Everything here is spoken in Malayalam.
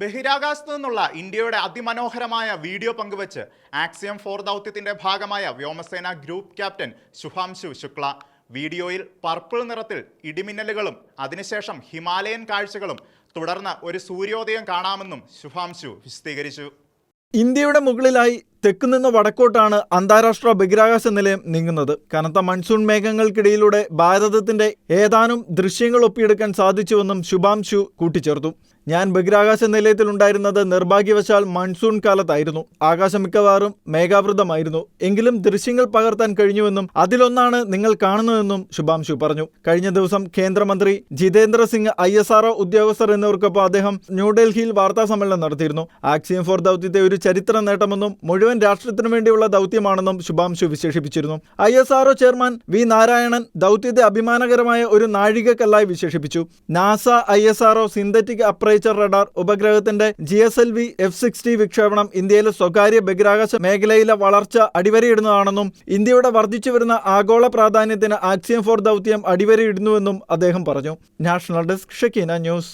ബഹിരാകാശത്തു നിന്നുള്ള ഇന്ത്യയുടെ അതിമനോഹരമായ വീഡിയോ പങ്കുവച്ച് ആക്സിയം ഫോർ ദൗത്യത്തിന്റെ ഭാഗമായ വ്യോമസേന ഗ്രൂപ്പ് ക്യാപ്റ്റൻ ശുഭാംശു ശുക്ല. വീഡിയോയിൽ പർപ്പിൾ നിറത്തിൽ ഇടിമിന്നലുകളും അതിനുശേഷം ഹിമാലയൻ കാഴ്ചകളും തുടർന്ന് ഒരു സൂര്യോദയം കാണാമെന്നും ശുഭാംശു വിശദീകരിച്ചു. ഇന്ത്യയുടെ മുകളിലായി തെക്കുനിന്ന് വടക്കോട്ടാണ് അന്താരാഷ്ട്ര ബഹിരാകാശ നിലയം നീങ്ങുന്നത്. കനത്ത മൺസൂൺ മേഘങ്ങൾക്കിടയിലൂടെ ഭാരതത്തിന്റെ ഏതാനും ദൃശ്യങ്ങൾ ഒപ്പിയെടുക്കാൻ സാധിച്ചുവെന്നും ശുഭാംശു കൂട്ടിച്ചേർത്തു. ഞാൻ ബഹിരാകാശ നിലയത്തിൽ ഉണ്ടായിരുന്നത് നിർഭാഗ്യവശാൽ മൺസൂൺ കാലത്തായിരുന്നു. ആകാശം മിക്കവാറും മേഘാവൃതമായിരുന്നു. എങ്കിലും ദൃശ്യങ്ങൾ പകർത്താൻ കഴിഞ്ഞുവെന്നും അതിലൊന്നാണ് നിങ്ങൾ കാണുന്നതെന്നും ശുഭാംശു പറഞ്ഞു. കഴിഞ്ഞ ദിവസം കേന്ദ്രമന്ത്രി Jitendra Singh I S R O ഉദ്യോഗസ്ഥർ എന്നിവർക്കൊപ്പം അദ്ദേഹം ന്യൂഡൽഹിയിൽ വാർത്താ സമ്മേളനം നടത്തിയിരുന്നു. ആക്സിയം ഫോർ ദൗത്യത്തെ ഒരു ചരിത്ര നേട്ടമെന്നും മുഴുവൻ രാഷ്ട്രത്തിനു വേണ്ടിയുള്ള ദൗത്യമാണെന്നും Shubhanshu വിശേഷിപ്പിച്ചിരുന്നു. I S R O chairman V Narayanan ദൗത്യത്തെ അഭിമാനകരമായ ഒരു നാഴികക്കല്ലായി വിശേഷിപ്പിച്ചു. NASA I S R O synthetic aperture radar ഉപഗ്രഹത്തിന്റെ G S L V F sixty വിക്ഷേപണം ഇന്ത്യയിലെ സ്വകാര്യ ബഹിരാകാശ മേഖലയിലെ വളർച്ച അടിവരയിടുന്നതാണെന്നും ഇന്ത്യയുടെ വർദ്ധിച്ചുവരുന്ന ആഗോള പ്രാധാന്യത്തിന് ആക്സിയം ഫോർ ദൗത്യം അടിവരയിടുന്നുവെന്നും അദ്ദേഹം പറഞ്ഞു. National desk Shakeena news.